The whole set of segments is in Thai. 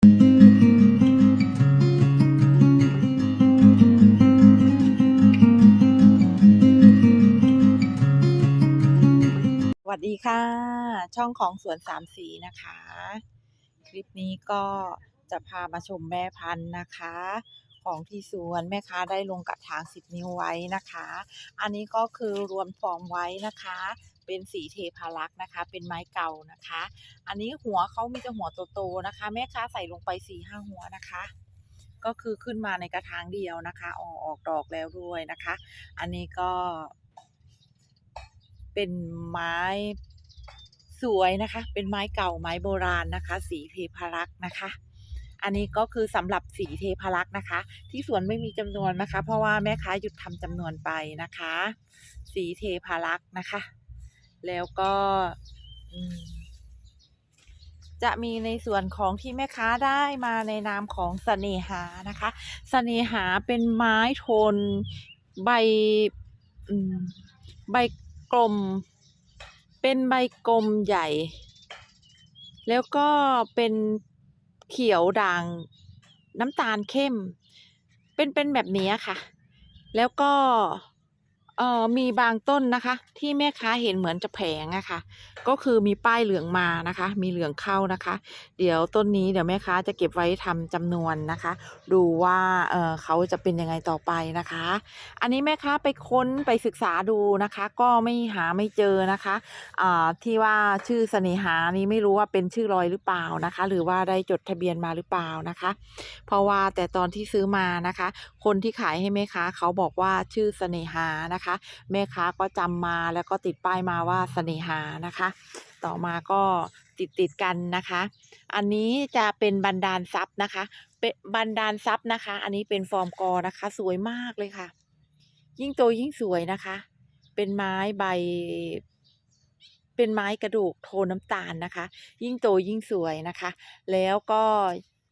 สวัสดีค่ะ ช่องของสวนสามสีนะคะ คลิปนี้ก็จะพามาชมแม่พันธุ์นะคะ ของที่สวนแม่ค้าได้ลงกระถาง 10 นิ้วไว้นะคะ อันนี้ก็คือรวมฟอร์มไว้นะคะ เป็นสีเทพารักษ์นะคะ เป็นไม้เก่านะคะ อันนี้หัวเขามีแต่หัวโตๆนะคะ แม่ค้าใส่ลงไป4ี่ห้าหัวนะคะ ก็คือขึ้นมาในกระถางเดียวนะคะออกออกดอกแล้วด้วยนะคะ อันนี้ก็เป็นไม้สวยนะคะ เป็นไม้เก่าไม้โบราณนะคะ สีเทพารักษ์นะคะอันนี้ก็คือสำหรับสีเทพารักษ์นะคะ ที่สวนไม่มีจำนวนนะคะ เพราะว่าแม่ค้าหยุดทำจำนวนไปนะคะ สีเทพารักษ์นะคะ แล้วก็จะมีในส่วนของที่แม่ค้าได้มาในนามของสเสน่หานะคะสเสน่หาเป็นไม้โทนใบใบกลม เป็นใบกลมใหญ่ แล้วก็เป็นเขียวด่างน้ำตาลเข้ม เป็นเป็นแบบนี้ค่ะ แล้วก็ เอ่อมีบางต้นนะคะ ที่แม่ค้าเห็นเหมือนจะแผงอะค่ะ ก็คือมีป้ายเหลืองมานะคะ มีเหลืองเข้านะคะ เดี๋ยวต้นนี้เดี๋ยวแม่ค้าจะเก็บไว้ทำจำนวนนะคะ ดูว่าเออเขาจะเป็นยังไงต่อไปนะคะ อันนี้แม่ค้าไปค้นไปศึกษาดูนะคะ ก็ไม่หาไม่เจอนะคะอ่าที่ว่าชื่อเสน่หานี้ไม่รู้ว่าเป็นชื่อรอยหรือเปล่านะคะ หรือว่าได้จดทะเบียนมาหรือเปล่านะคะ เพราะว่าแต่ตอนที่ซื้อมานะคะ คนที่ขายให้แม่ค้าเขาบอกว่าชื่อเสน่หานะคะแม่ค้าก็จำมาแล้วก็ติดป้ายมาว่าเสน่หานะคะ ต่อมาก็ติดติดกันนะคะ อันนี้จะเป็นบันดาลทรัพย์นะคะเป็นบันดาลทรัพย์นะคะ อันนี้เป็นฟอร์มกอนะคะ สวยมากเลยค่ะ ยิ่งโตยิ่งสวยนะคะ เป็นไม้ใบ เป็นไม้กระดูกโทนน้ำตาลนะคะ ยิ่งโตยิ่งสวยนะคะ แล้วก็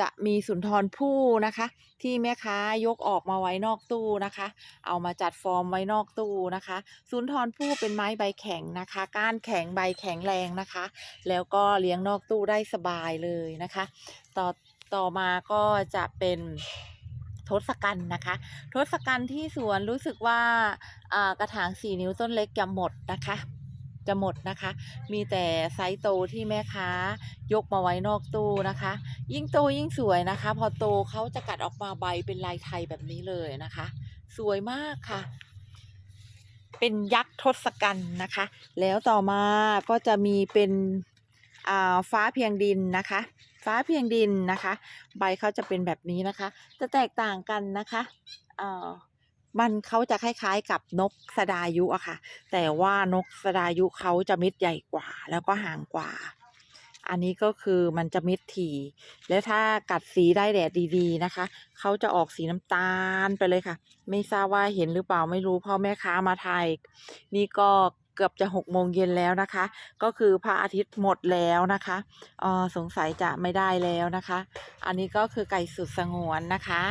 จะมีสุนทรภู่นะคะ ที่แม่ค้ายกออกมาไว้นอกตู้นะคะ เอามาจัดฟอร์มไว้นอกตู้นะคะ สุนทรภู่เป็นไม้ใบแข็งนะคะ ก้านแข็งใบแข็งแรงนะคะ แล้วก็เลี้ยงนอกตู้ได้สบายเลยนะคะ ต่อต่อมาก็จะเป็นทศกัณฐ์นะคะ ทศกัณฐ์ที่สวนรู้สึกว่าอ่ากระถางสี่นิ้วต้นเล็กจะหมดนะคะ จะหมดนะคะ มีแต่ไซส์โตที่แม่ค้ายกมาไว้นอกตู้นะคะ ยิ่งโตยิ่งสวยนะคะ พอโตเขาจะกัดออกมาใบเป็นลายไทยแบบนี้เลยนะคะ สวยมากค่ะ เป็นยักษ์ทศกัณฐ์นะคะ แล้วต่อมาก็จะมีเป็นฟ้าเพียงดินนะคะ ฟ้าเพียงดินนะคะ ใบเขาจะเป็นแบบนี้นะคะ จะแตกต่างกันนะคะอ่อ มันเขาจะคล้ายๆกับนกสดายุอะค่ะ แต่ว่านกสดายุเขาจะม็ดใหญ่กว่า แล้วก็ห่างกว่า อันนี้ก็คือมันจะม็ดถี่ แล้วถ้ากัดสีได้แดดดีๆนะคะ เขาจะออกสีน้ำตาลไปเลยค่ะ ไม่ทราบว่าเห็นหรือเปล่าไม่รู้พราะแม่ค้ามาถ่ายนี่ก็เกือบจะหกโมงเย็นแล้วนะคะ ก็คือพระอาทิตย์หมดแล้วนะคะเออสงสัยจะไม่ได้แล้วนะคะ อันนี้ก็คือไก่สุดสงวนนะคะ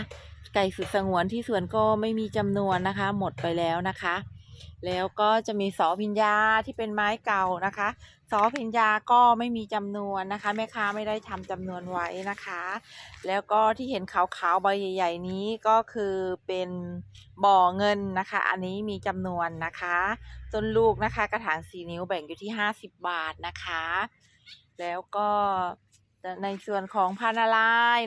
ไก่สุดสงวนที่สวนก็ไม่มีจำนวนนะคะ หมดไปแล้วนะคะ แล้วก็จะมีสอพิญญาที่เป็นไม้เก่านะคะสอพิญญาก็ไม่มีจำนวนนะคะ แม่ค้าไม่ได้ทำจำนวนไว้นะคะ แล้วก็ที่เห็นขาวๆใบใหญ่ ๆ นี้ก็คือเป็นบ่อเงินนะคะ อันนี้มีจำนวนนะคะต้นลูกนะคะ กระถางสี่นิ้วแบ่งอยู่ที่ห้าสิบบาทนะคะ แล้วก็ ในส่วนของพันธุ์อะไร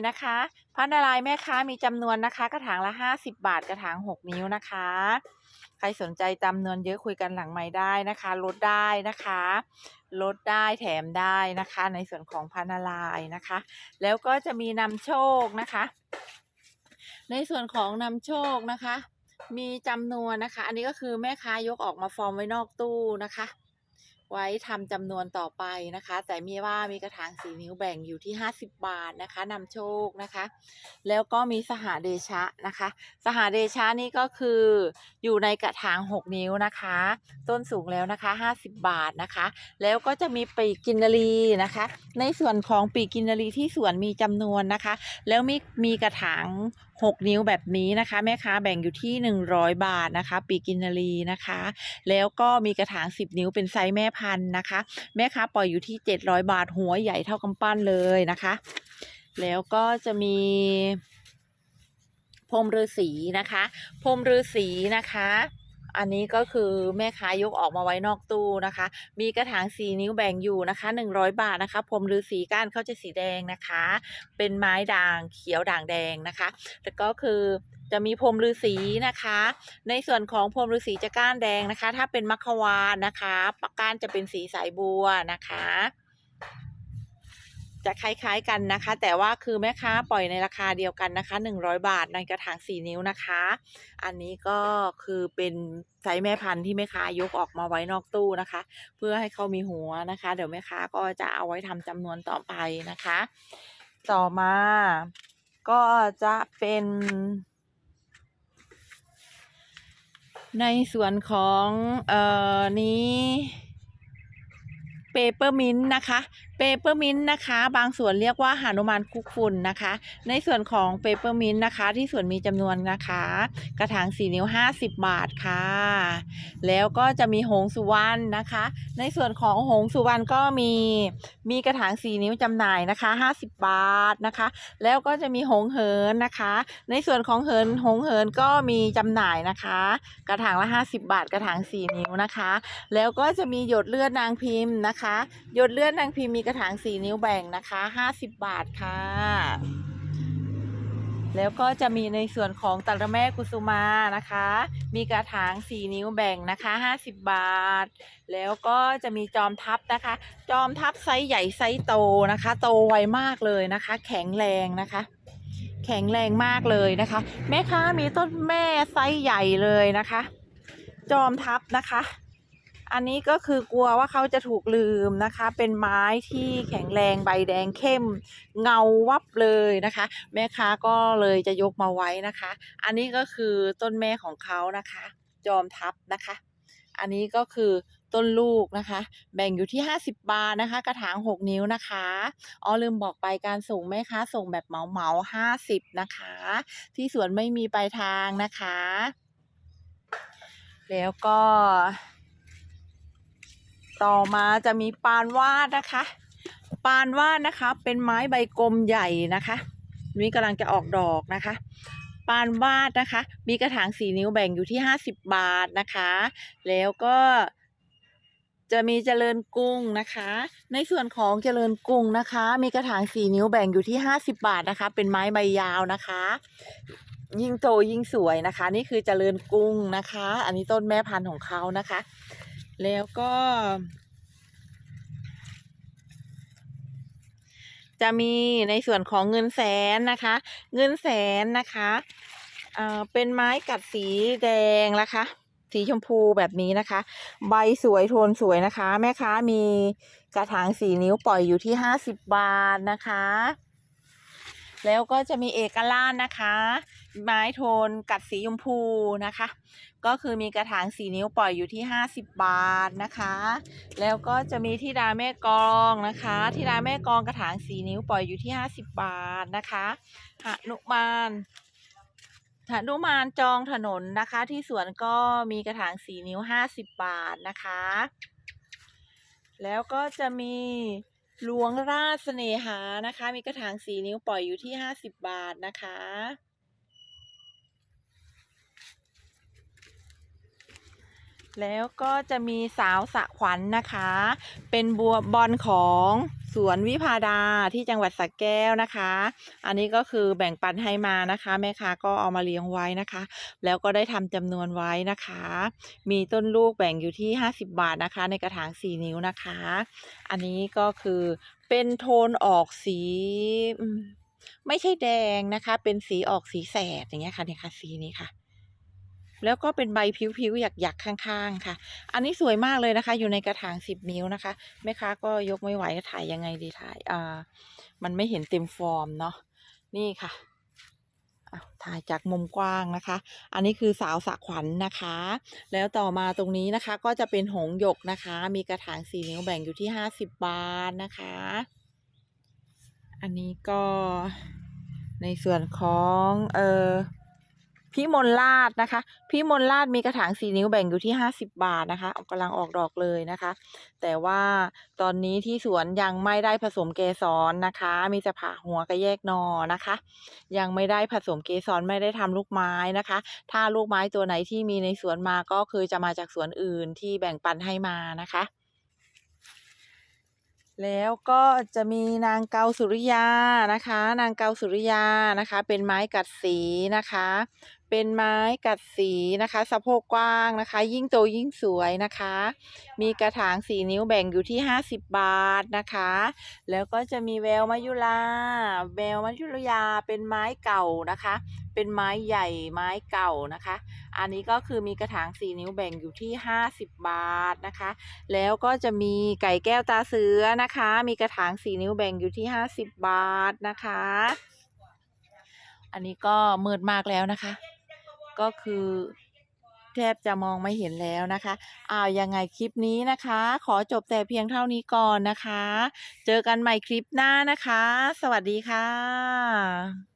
นะคะพันธุ์อะไรแม่ค้ามีจำนวนนะคะ กระถางละห้าสิบบาทกระถางหกนิ้วนะคะ ใครสนใจจำนวนเยอะคุยกันหลังไม้ได้นะคะ ลดได้นะคะ ลดได้แถมได้นะคะ ในส่วนของพันธุ์อะไรนะคะ แล้วก็จะมีนำโชคนะคะ ในส่วนของนำโชคนะคะ มีจำนวนนะคะ อันนี้ก็คือแม่ค้ายกออกมาฟอร์มไว้นอกตู้นะคะ ไว้ทำจำนวนต่อไปนะคะ แต่มีว่ามีกระถางสีนิ้วแบ่งอยู่ที่ 50 บาทนะคะนำโชคนะคะ แล้วก็มีสหเดชะนะคะ สหเดชะนี่ก็คืออยู่ในกระถาง 6 นิ้วนะคะ ต้นสูงแล้วนะคะ 50 บาทนะคะ แล้วก็จะมีปีกกินนารีนะคะ ในส่วนของปีกกินนารีที่สวนมีจำนวนนะคะ แล้วมีมีกระถาง 6 นิ้วแบบนี้นะคะ แม่ค้าแบ่งอยู่ที่ 100 บาทนะคะ ปีกินนารีนะคะ แล้วก็มีกระถาง 10 นิ้วเป็นไซส์แม่พันธุ์นะคะ แม่ค้าปล่อยอยู่ที่ 700 บาทหัวใหญ่เท่ากำปั้นเลยนะคะ แล้วก็จะมีพรมฤาษีนะคะพรมฤาษีนะคะ อันนี้ก็คือแม่ค้ายกออกมาไว้นอกตู้นะคะ มีกระถางสีนิ้วแบ่งอยู่นะคะ 100 บาทนะคะพรมฤาษีก้านเขาจะสีแดงนะคะ เป็นไม้ด่างเขียวด่างแดงนะคะ แล้วก็คือจะมีพรมฤาษีนะคะ ในส่วนของพรมฤาษีจะก้านแดงนะคะ ถ้าเป็นมัควานนะคะปากก้านจะเป็นสีสายบัวนะคะ จะคล้ายๆกันนะคะ แต่ว่าคือแม่ค้าปล่อยในราคาเดียวกันนะคะ 100 บาทในกระถาง 4 นิ้วนะคะ อันนี้ก็คือเป็นไซส์แม่พันธุ์ที่แม่ค้ายกออกมาไว้นอกตู้นะคะ เพื่อให้เขามีหัวนะคะ เดี๋ยวแม่ค้าก็จะเอาไว้ทำจำนวนต่อไปนะคะ ต่อมาก็จะเป็น ในส่วนของเอ่อนี้เปเปอร์มินต์นะคะ เปเปอร์มินต์นะคะ บางส่วนเรียกว่าหานุมานคุกฝุ่นนะคะ ในส่วนของเปเปอร์มินต์นะคะ ที่ส่วนมีจำนวนนะคะ กระถาง4นิ้ว 50 บาทค่ะ แล้วก็จะมีหงสุวรรณนะคะ ในส่วนของหงสุวรรณก็มีมีกระถาง 4 นิ้วจำหน่ายนะคะ 50 บาทนะคะ แล้วก็จะมีหงเหินนะคะ ในส่วนของเหินหงเหินก็มีจำหน่ายนะคะ กระถางละ 50 บาท กระถาง 4 นิ้วนะคะ แล้วก็จะมีหยดเลือดนางพิมพ์นะคะ หยดเลือดนางพิมพ์มีกระระถาง4นิ้วแบ่งนะคะ50บาทค่ะ แล้วก็จะมีในส่วนของตะระแม่กุสุมานะคะ มีกระถาง4นิ้วแบ่งนะคะ50บาท แล้วก็จะมีจอมทัพนะคะ จอมทัพไซส์ใหญ่ไซส์โตนะคะ โตไวมากเลยนะคะ แข็งแรงนะคะแข็งแรงมากเลยนะคะ แม่ค้ามีต้นแม่ไซส์ใหญ่เลยนะคะ จอมทัพนะคะ อันนี้ก็คือกลัวว่าเขาจะถูกลืมนะคะ เป็นไม้ที่แข็งแรงใบแดงเข้ม เงาวับเลยนะคะ แม่ค้าก็เลยจะยกมาไว้นะคะ อันนี้ก็คือต้นแม่ของเขานะคะ จอมทัพนะคะ อันนี้ก็คือต้นลูกนะคะ แบ่งอยู่ที่ 50 บาทนะคะ กระถาง 6 นิ้วนะคะอ๋อลืมบอกไปการส่งแม่ค้าส่งแบบเหมาเหมาห้าสิบนะคะ ที่สวนไม่มีปลายทางนะคะ แล้วก็ ต่อมาจะมีปานวาดนะคะ ปานวาดนะคะ เป็นไม้ใบกลมใหญ่นะคะนี่กำลังจะออกดอกนะคะ ปานวาดนะคะ มีกระถางสีนิ้วแบ่งอยู่ที่50บบาทนะคะ แล้วก็จะมีเจริญกุ้งนะคะ ในส่วนของเจริญกุ้งนะคะ มีกระถางสี่นิ้วแบ่งอยู่ที่50บาทนะคะ เป็นไม้ใบยาวนะคะ ยิ่งโตยิ่งสวยนะคะ นี่คือเจริญกุ้งนะคะ อันนี้ต้นแม่พันธุ์ของเขานะคะ แล้วก็ จะมีในส่วนของเงินแสนนะคะ เงินแสนนะคะเอ่อเป็นไม้กัดสีแดงนะคะ สีชมพูแบบนี้นะคะ ใบสวยโทนสวยนะคะ แม่ค้ามีกระถางสีนิ้วปล่อยอยู่ที่ห้าสิบบาทนะคะแล้วก็จะมีเอกล่านนะคะ ไม้โทนกัดสีชมพูนะคะ ก็คือมีกระถางสีนิ้วปล่อยอยู่ที่ห้าสิบบาทนะคะ แล้วก็จะมีที่ดาแม่กองนะคะที่ดาแม่กองกระถางสีนิ้วปล่อยอยู่ที่ห้าสิบบาทนะคะหนุมานหนุมานจองถนนนะคะ ที่สวนก็มีกระถางสีนิ้วห้าสิบบาทนะคะ แล้วก็จะมีหลวงราชเสน่หานะคะ มีกระถางสีนิ้วปล่อยอยู่ที่ห้าสิบบาทนะคะ แล้วก็จะมีสาวสะขวัญนนะคะ เป็นบัวบอลของสวนวิพาดาที่จังหวัดสระแก้วนะคะ อันนี้ก็คือแบ่งปันให้มานะคะ แม่ค้าก็เอามาเลี้ยงไว้นะคะ แล้วก็ได้ทำจำนวนไว้นะคะ มีต้นลูกแบ่งอยู่ที่ 50 บาทนะคะ ในกระถาง 4 นิ้วนะคะ อันนี้ก็คือเป็นโทนออกสีไม่ใช่แดงนะคะ เป็นสีออกสีแสดอย่างเงี้ยค่ะเนี่ยค่ะสีนี้ค่ะ แล้วก็เป็นใบผิวๆหยักๆข้างๆค่ะ อันนี้สวยมากเลยนะคะ อยู่ในกระถางสิบนิ้วนะคะแม่ค้าก็ยกไม่ไหวถ่ายยังไงดีถ่ายอ่ามันไม่เห็นเต็มฟอร์มเนาะนี่ค่ะอะถ่ายจากมุมกว้างนะคะ อันนี้คือสาวสะขวัญนะคะ แล้วต่อมาตรงนี้นะคะก็จะเป็นหงหยกนะคะ มีกระถางสี่นิ้วแบ่งอยู่ที่ห้าสิบบาทนะคะ อันนี้ก็ในส่วนของเออ พี่มนลาดนะคะ พี่มนลาดมีกระถางสี่นิ้วแบ่งอยู่ที่ห้าสิบบาทนะคะกกำลังออกดอกเลยนะคะ แต่ว่าตอนนี้ที่สวนยังไม่ได้ผสมเกสรนะคะ มีแต่ผ่าหัวกับแยกนอนะคะ ยังไม่ได้ผสมเกสรไม่ได้ทำลูกไม้นะคะ ถ้าลูกไม้ตัวไหนที่มีในสวนมาก็คือจะมาจากสวนอื่นที่แบ่งปันให้มานะคะแล้วก็จะมีนางเกาสุริยานะคะ นางเกาสุริยานะคะ เป็นไม้กัดสีนะคะ เป็นไม้กัดสีนะคะ สะโพกกว้างนะคะ ยิ่งโตยิ่งสวยนะคะ มีกระถางสีนิ้วแบ่งอยู่ที่ 50 บาทนะคะ แล้วก็จะมีแววมายุลาแววมายุลาเป็นไม้เก่านะคะ เป็นไม้ใหญ่ไม้เก่านะคะ อันนี้ก็คือมีกระถางสีนิ้วแบ่งอยู่ที่ 50 บาทนะคะ แล้วก็จะมีไก่แก้วตาเสือนะคะ มีกระถางสีนิ้วแบ่งอยู่ที่ 50 บาทนะคะ อันนี้ก็มืดมากแล้วนะคะ ก็คือแทบจะมองไม่เห็นแล้วนะคะอ้าวยังไงคลิปนี้นะคะ ขอจบแต่เพียงเท่านี้ก่อนนะคะ เจอกันใหม่คลิปหน้านะคะ สวัสดีค่ะ